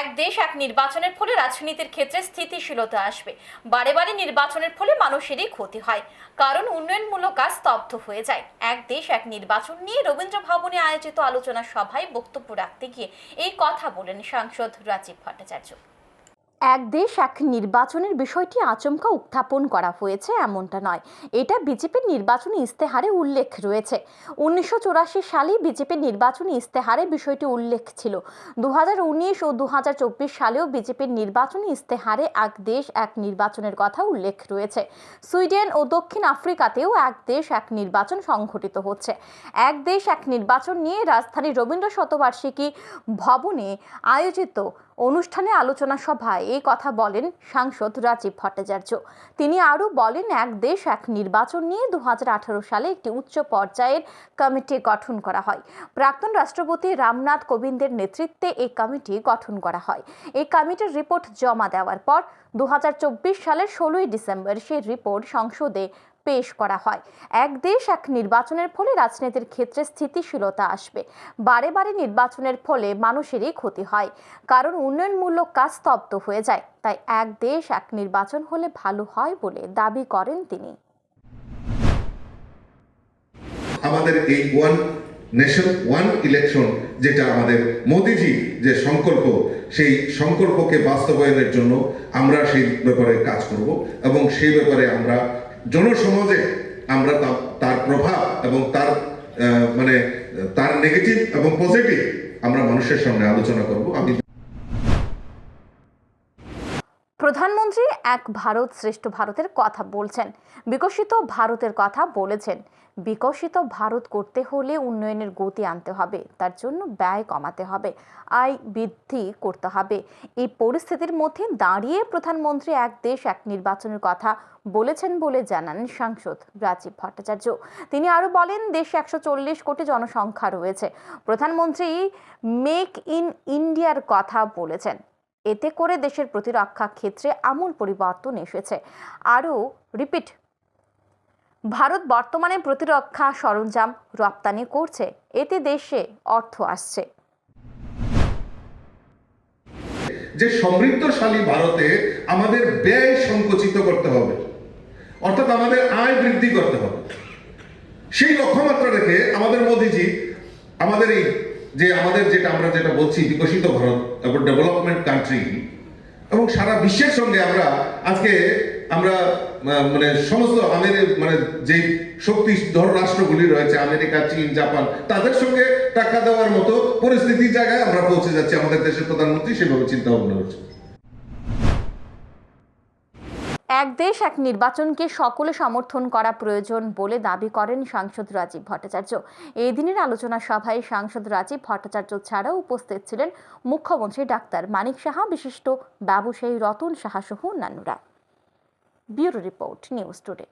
এক দেশ এক নির্বাচনের ফলে রাজনীতির ক্ষেত্রে স্থিতিশীলতা আসবে। বারে বারে নির্বাচনের ফলে মানুষেরই ক্ষতি হয়। কারণ উন্নয়নমূলক কাজ স্তব্ধ হয়ে যায়। এক দেশ এক নির্বাচন নিয়ে রবীন্দ্র ভবনে আয়োজিত আলোচনা সভায় বক্তব্য রাখতে গিয়ে এই কথা বলেন সাংসদ রাজীব ভট্টাচার্য। এক দেশ, এক নির্বাচনের বিষয়টি আচমকা উত্থাপন করা হয়েছে এমনটা নয়। এটা বিজেপির নির্বাচনী ইস্তেহারে উল্লেখ রয়েছে। উনিশশো চুরাশি সালে বিজেপির নির্বাচনী ইস্তেহারে বিষয়টি উল্লেখ ছিল। দু হাজার উনিশ ও দু হাজার চব্বিশ সালেও বিজেপির নির্বাচনী ইস্তেহারে এক দেশ, এক নির্বাচনের কথা উল্লেখ রয়েছে। সুইডেন ও দক্ষিণ আফ্রিকাতেও এক দেশ, এক নির্বাচন সংঘটিত হচ্ছে। এক দেশ, এক নির্বাচন নিয়ে রাজধানীর রবীন্দ্র শতবার্ষিকী ভবনে আয়োজিত অনুষ্ঠানে আলোচনা সভায় এই কথা বলেন সাংসদ রাজীব ভট্টাচার্য। তিনি আরও বলেন, এক দেশ, এক নির্বাচন নিয়ে দুহাজার আঠারো সালে একটি উচ্চ পর্যায়ের কমিটি গঠন করা হয়। প্রাক্তন রাষ্ট্রপতি রামনাথ কোবিন্দের নেতৃত্বে এই কমিটি গঠন করা হয়। এই কমিটির রিপোর্ট জমা দেওয়ার পর দু হাজার চব্বিশ সালের ষোলোই ডিসেম্বর সেই রিপোর্ট সংসদে পেশ করা হয়। এক দেশ এক নির্বাচনের ফলে রাজনীতির ক্ষেত্রে স্থিতিশীলতা আসবে। বারে বারে নির্বাচনের ফলে মানুষেরই ক্ষতি হয়। কারণ উন্নয়নমূলক কাজ স্তব্ধ হয়ে যায়। তাই এক দেশ এক নির্বাচন হলে ভালো হয় বলে দাবি করেন তিনি। আমাদের এই ওয়ান নেশন, ওয়ান ইলেকশন যেটা আমাদের মোদিজি যে সংকল্প, সেই সংকল্পকে বাস্তবায়নের জন্য আমরা সেই ব্যাপারে কাজ করব এবং সেই ব্যাপারে আমরা জনসমাজে আমরা তার প্রভাব এবং তার মানে তার নেগেটিভ এবং পজিটিভ আমরা মানুষের সামনে আলোচনা করব। আমি প্রধানমন্ত্রী এক ভারত শ্রেষ্ঠ ভারতের কথা বলছেন। বিকশিত ভারতের কথা বলেছেন। বিকশিত ভারত করতে হলে উন্নয়নের গতি আনতে হবে। তার জন্য ব্যয় কমাতে হবে। আয় বৃদ্ধি করতে হবে। এই পরিস্থিতির মধ্যে দাঁড়িয়ে প্রধানমন্ত্রী এক দেশ এক নির্বাচনের কথা বলেছেন বলে জানান সাংসদ রাজীব ভট্টাচার্য। তিনি আরও বলেন, দেশে একশো চল্লিশ কোটি জনসংখ্যা রয়েছে। প্রধানমন্ত্রী মেক ইন ইন্ডিয়ার কথা বলেছেন। এতে করে দেশের প্রতিরক্ষা ক্ষেত্রে আমূল পরিবর্তন এসেছে। আরও রিপিট, ভারত বর্তমানে প্রতিরক্ষা সরঞ্জাম রপ্তানি করছে। এতে দেশে অর্থ আসছে। যে সমৃদ্ধশালী ভারতে আমাদের ব্যয় সংকুচিত করতে হবে, অর্থাৎ আমাদের আয় বৃদ্ধি করতে হবে। সেই লক্ষ্যমাত্রা রেখে আমাদের মোদিজি আমাদের এই যে আমাদের যেটা আমরা যেটা বলছি, বিকশিত ভারত, তারপর ডেভেলপমেন্ট কান্ট্রি এবং সারা বিশ্বের সঙ্গে আমরা আজকে আমরা মানে সমস্ত আমাদের মানে যেই শক্তিধর রাষ্ট্রগুলি রয়েছে, আমেরিকা, চীন, জাপান, তাদের সঙ্গে টাকা দেওয়ার মতো পরিস্থিতির জায়গায় আমরা পৌঁছে যাচ্ছি। আমাদের দেশের প্রধানমন্ত্রী সেভাবে চিন্তা ভাবনা করছে এক দেশ, এক নির্বাচনকে সকলে সমর্থন করা প্রয়োজন বলে দাবি করেন সাংসদ রাজীব ভট্টাচার্য। এই দিনের আলোচনা সভায় সাংসদ রাজীব ভট্টাচার্য ছাড়াও উপস্থিত ছিলেন মুখ্যমন্ত্রী ডাক্তার মানিক সাহা, বিশিষ্ট ব্যবসায়ী রতন সাহা সহ অন্যান্যরা। Bureau report, news today.